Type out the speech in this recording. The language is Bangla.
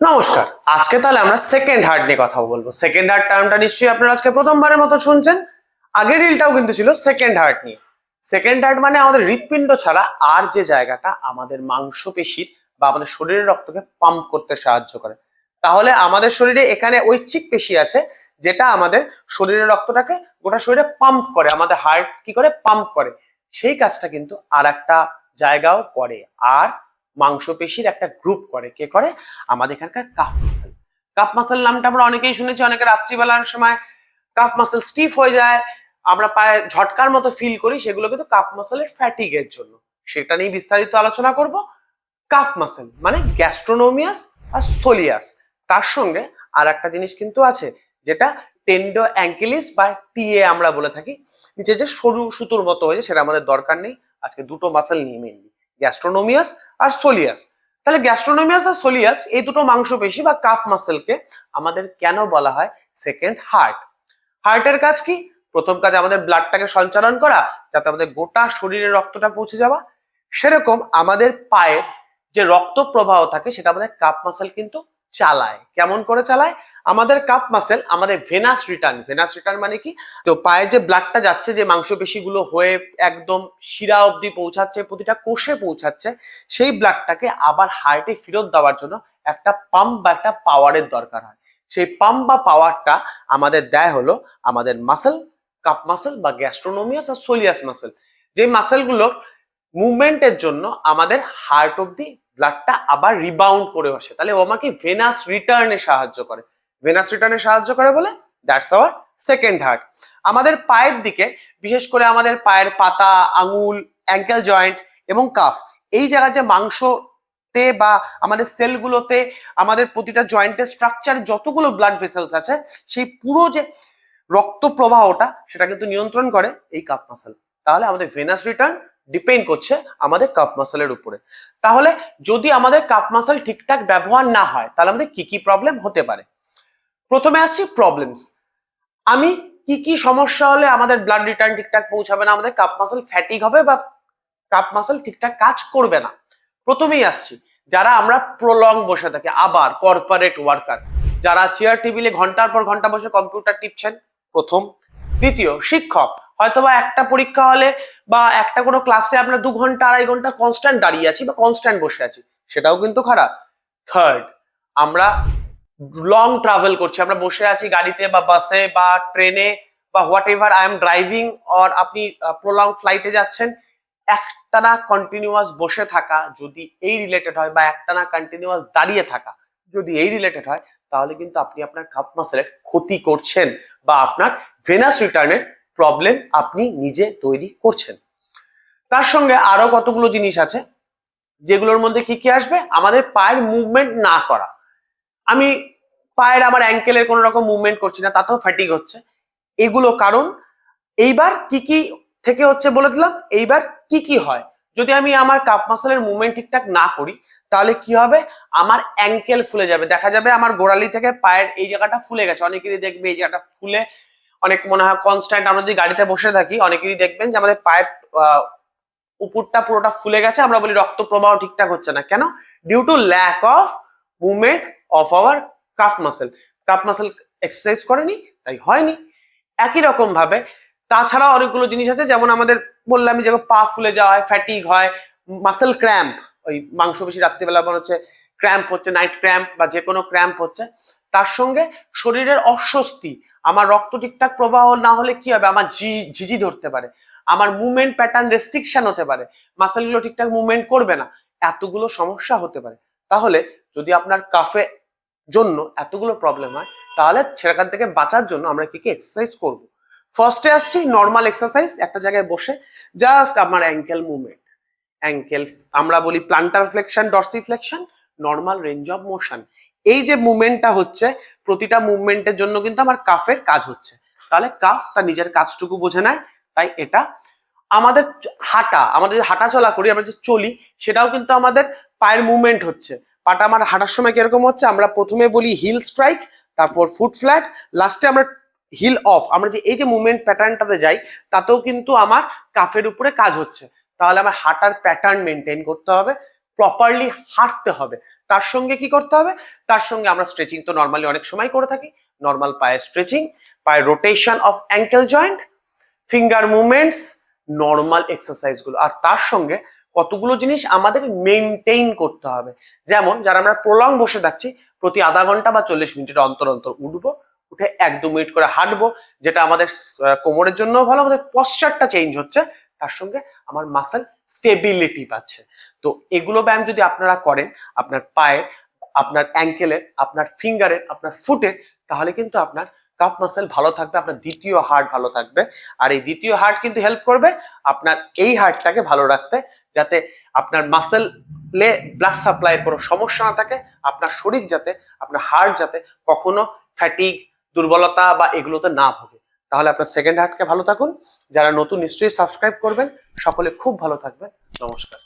নমস্কার। আজকে তাহলে আমরা সেকেন্ড হার্ট নিয়ে কথা বলব। সেকেন্ড হার্ট টার্মটা নিশ্চয়ই আপনারা আজকে প্রথমবারের মতো শুনছেন। আগের রিলটাও কিন্তু ছিল সেকেন্ড হার্ট নিয়ে। সেকেন্ড হার্ট মানে আমাদের হৃৎপিণ্ড ছাড়া আর যে জায়গাটা আমাদের মাংসপেশির বা আমাদের শরীরের রক্তকে পাম্প করতে সাহায্য করে। তাহলে আমাদের শরীরে এখানে ঐচ্ছিক পেশি আছে, যেটা আমাদের শরীরের রক্তটাকে গোটা শরীরে পাম্প করে, আমাদের হার্ট কি করে? পাম্প করে। সেই কাজটা কিন্তু আর একটা জায়গাও করে। আর মাংসপেশির একটা গ্রুপ করে। কে করে? আমাদের এখানকার কাফ মাসেল কাফ মাসেল নামটা আমরা অনেকেই শুনেছি, অনেকে রাত্রিবেলার সময় কাফ মাসেল স্টিফ হয়ে যায়, আমরা পায়ে ঝটকার মতো ফিল করি, সেগুলো কিন্তু কাফ মাসেলের ফ্যাটিগের জন্য। সেটা নিয়ে বিস্তারিত আলোচনা করব। কাফ মাসেল মানে গ্যাস্ট্রোনোমিয়াস আর সোলিয়াস তার সঙ্গে আর একটা জিনিস কিন্তু আছে, যেটা টেন্ডো অ্যাঙ্কিলিস বা টিএ আমরা বলে থাকি, নিচে যে সরু সুতোর মতো হয়েছে, সেটা আমাদের দরকার নেই। আজকে দুটো মাসেল নিয়ে মেনলি গ্যাস্ট্রোনোমিয়াস আর সোলিয়াস তাহলে গ্যাস্ট্রোনোমিয়াস আর সোলিয়াস এই দুটো মাংসপেশি বা কাপ মাসেলকে আমাদের কেন বলা হয় সেকেন্ড হার্ট হার্টের কাজ কি? প্রথম কাজ আমাদের ব্লাডটাকে সঞ্চালন করা, যাতে আমাদের গোটা শরীরে রক্তটা পৌঁছে যাওয়া। সেরকম আমাদের পায়ে যে রক্ত প্রবাহ থাকে, সেটা আমাদের কাপ মাসেল কিন্তু চালায়। কেমন করে চালায়? আমাদের কাপ মাসেল আমাদের ভেনাস রিটার্ন ভেনাস রিটার্ন মানে কি? তো পায়ে যে ব্লাডটা যাচ্ছে, যে মাংসপেশিগুলো হয়ে একদম শিরা অবধি পৌঁছাচ্ছে, প্রতিটা কোষে পৌঁছাচ্ছে, সেই ব্লাডটাকে আবার হার্টে ফেরত দেওয়ার জন্য একটা পাম্প বা একটা পাওয়ারের দরকার হয়। সেই পাম্প বা পাওয়ারটা আমাদের দেয় হলো আমাদের মাসেল কাপ মাসেল বা গ্যাস্ট্রোনোমিয়াস আর সোলিয়াস মাসেল যে মাসেলগুলোর মুভমেন্টের জন্য আমাদের হার্ট অবধি ব্লাডটা আবার রিবাউন্ড করে আসে। তাহলে ও আমাকে ভেনাস রিটার্নে সাহায্য করে। ভেনাস রিটার্নে সাহায্য করে বলে দ্যাটস আওয়ার সেকেন্ড হার্ট আমাদের পায়ের দিকে, বিশেষ করে আমাদের পায়ের পাতা, আঙুল অ্যাঙ্কেল জয়েন্ট এবং কাফ এই জায়গায় যে মাংসতে বা আমাদের সেলগুলোতে আমাদের প্রতিটা জয়েন্টের স্ট্রাকচার যতগুলো ব্লাড ভেসেলস আছে, সেই পুরো যে রক্ত প্রবাহটা, সেটা কিন্তু নিয়ন্ত্রণ করে এই কাপ মাসেল তাহলে আমাদের ভেনাস রিটার্ন ডিপেন্ড করছে আমাদের কাফ মাসেলের উপরে। তাহলে যদি আমাদের কাপ মাসেল ঠিকঠাক ব্যবহার না হয়, তাহলে আমাদের কি কি প্রবলেম হতে পারে? প্রথমে আসছি প্রবলেমস আমি কি কি সমস্যা হলে আমাদের ব্লাড রিটার্ন ঠিকঠাক পৌঁছাবে না, আমাদের কাপ মাসেল ফ্যাটিক হবে বা কাপ মাসেল ঠিকঠাক কাজ করবে না? প্রথমেই আসছি, যারা আমরা প্রলং বসে থাকি, আবার কর্পোরেট ওয়ার্কার যারা চেয়ার টেবিলে ঘণ্টার পর ঘণ্টা বসে কম্পিউটার টিপছেন, প্রথম। দ্বিতীয়, শিক্ষক, হয়তোবা একটা পরীক্ষা হলে বা একটা কোনো ক্লাসে আমরা দু ঘণ্টা, আড়াই ঘণ্টা কনস্ট্যান্ট দাঁড়িয়ে আছি বা কনস্ট্যান্ট বসে আছি, সেটাও কিন্তু খারাপ। থার্ড আমরা লং ট্রাভেল করছি, আমরা বসে আছি গাড়িতে বা বাসে বা ট্রেনে বা whatever I am driving or আপনি প্রলং ফ্লাইটে যাচ্ছেন, একটানা কন্টিনিউয়াস বসে থাকা যদি এই রিলেটেড হয় বা একটানা কন্টিনিউয়াস দাঁড়িয়ে থাকা যদি এই রিলেটেড হয়, তাহলে কিন্তু আপনি আপনার কাপ মাসেলের ক্ষতি করছেন বা আপনার ভেনাস রিটার্নের প্রবলেম আপনি নিজে তৈরি করছেন। তার সঙ্গে আরও কতগুলো জিনিস আছে, যেগুলোর মধ্যে কি কি আসবে? আমাদের পায়ের মুভমেন্ট না করা। আমি পায়ের আমার অ্যাঙ্কেলের কোনো রকম মুভমেন্ট করছি না, তাতেও ফ্যাটিক হচ্ছে। এগুলো কারণ, এইবার কি কি থেকে হচ্ছে বলে দিলাম, এইবার কি কি হয়? যদি আমি আমার কাপ মাসেলের মুভমেন্ট ঠিকঠাক না করি, তাহলে কি হবে? আমার অ্যাঙ্কেল ফুলে যাবে। দেখা যাবে আমার গোড়ালি থেকে পায়ের এই জায়গাটা ফুলে গেছে। অনেকেরই দেখবে এই জায়গাটা ফুলে অনেক মনে হয় কনস্ট্যান্ট আমরা যদি গাড়িতে বসে থাকি, অনেকেরই দেখবেন যে আমাদের পায়ের উপরটা পুরোটা ফুলে গেছে, আমরা বলি রক্ত প্রবাহ ঠিকঠাক হচ্ছে না। কেন? Due to lack of movement of our calf muscle calf muscle exercise করেনি, তাই হয়নি। একই রকম ভাবে তাছাড়া অনেকগুলো জিনিস আছে, যেমন আমাদের বললাম যে পা ফুলে যাওয়া হয় ফ্যাটিক হয় মাসেল ক্র্যাম্প ওই মাংসপেশি রাত্রিবেলা মনে হচ্ছে ক্র্যাম্প হচ্ছে নাইট ক্র্যাম্প বা যে কোনো ক্র্যাম্প হচ্ছে। তার সঙ্গে শরীরের অস্বস্তি, আমার রক্ত ঠিকঠাক প্রবাহ না হলে কি হবে? আমার ঝিঝি ধরতে পারে। আমার মুভমেন্ট প্যাটার্ন রেস্ট্রিকশন হতে পারে। মাসেলগুলো ঠিকঠাক মুভমেন্ট করবে না। এতগুলো সমস্যা হতে পারে। তাহলে যদি আপনার কাফে জন্য এতগুলো প্রবলেম হয়, তাহলে সেখান থেকে বাঁচার জন্য আমরা কি কি এক্সারসাইজ করব। ফার্স্টে আসছি নর্মাল এক্সারসাইজ একটা জায়গায় বসে জাস্ট আমার অ্যাঙ্কেল মুভমেন্ট অ্যাঙ্কেল আমরা বলি plantar flexion dorsi flexion normal range of motion এই যে মুভমেন্টটা হচ্ছে, প্রতিটা মুভমেন্টের জন্য কিন্তু আমার কাফের কাজ হচ্ছে। তাহলে কাফ তার নিজের কাজটুকু বোঝে নেয়, তাই এটা। আমাদের হাঁটা আমাদের হাঁটা চলা করি, আমরা যে চলি, সেটাও কিন্তু আমাদের পায়ের মুভমেন্ট হচ্ছে। পাটা আমার হাঁটার সময় কীরকম হচ্ছে, আমরা প্রথমে বলি হিল স্ট্রাইক, তারপর ফুট ফ্ল্যাট, লাস্টে আমরা হিল অফ। আমরা যে এই যে মুভমেন্ট প্যাটার্নটাতে যাই, তাতেও কিন্তু আমার কাফের উপরে কাজ হচ্ছে। তাহলে আমার হাঁটার প্যাটার্ন মেনটেন করতে হবে। প্রপারলি হাঁটতে হবে। তার সঙ্গে কি করতে হবে? তার সঙ্গে আমরা স্ট্রেচিং তো নর্মালি অনেক সময় করে থাকি। নর্মাল পায়ে স্ট্রেচিং পায়ে rotation of ankle joint finger movements normal এক্সারসাইজগুলো। আর তার সঙ্গে কতগুলো জিনিস আমাদের মেনটেইন করতে হবে। যেমন যারা আমরা প্রলং বসে থাকছি, প্রতি আধা ঘণ্টা বা চল্লিশ মিনিটের অন্তর অন্তর উঠবো, উঠে এক দু মিনিট করে হাঁটবো, যেটা আমাদের কোমরের জন্য ভালো, আমাদের পশ্চারটা চেঞ্জ হচ্ছে। তার সঙ্গে আমার মাসেল স্টেবিলিটি পাচ্ছে। তো এগুলো ব্যায়াম যদি আপনারা করেন, আপনার পায়ে, আপনার অ্যাঙ্কেলের আপনার ফিঙ্গারের আপনার ফুটের তাহলে কিন্তু আপনার কাপ মাসেল ভালো থাকবে, আপনার দ্বিতীয় হার্ট ভালো থাকবে। আর এই দ্বিতীয় হার্ট কিন্তু হেল্প করবে আপনার এই হার্টটাকে ভালো রাখতে, যাতে আপনার মাসেলে ব্লাড সাপ্লাইয়ের কোনো সমস্যা না থাকে, আপনার শরীর যাতে, আপনার হার্ট যাতে কখনো ফ্যাটিক দুর্বলতা বা এগুলোতে না ভোগে। তাহলে আপনার সেকেন্ড হার্টকে ভালো থাকুন। যারা নতুন নিশ্চয়ই সাবস্ক্রাইব করবেন। সকলে খুব ভালো থাকবেন। নমস্কার।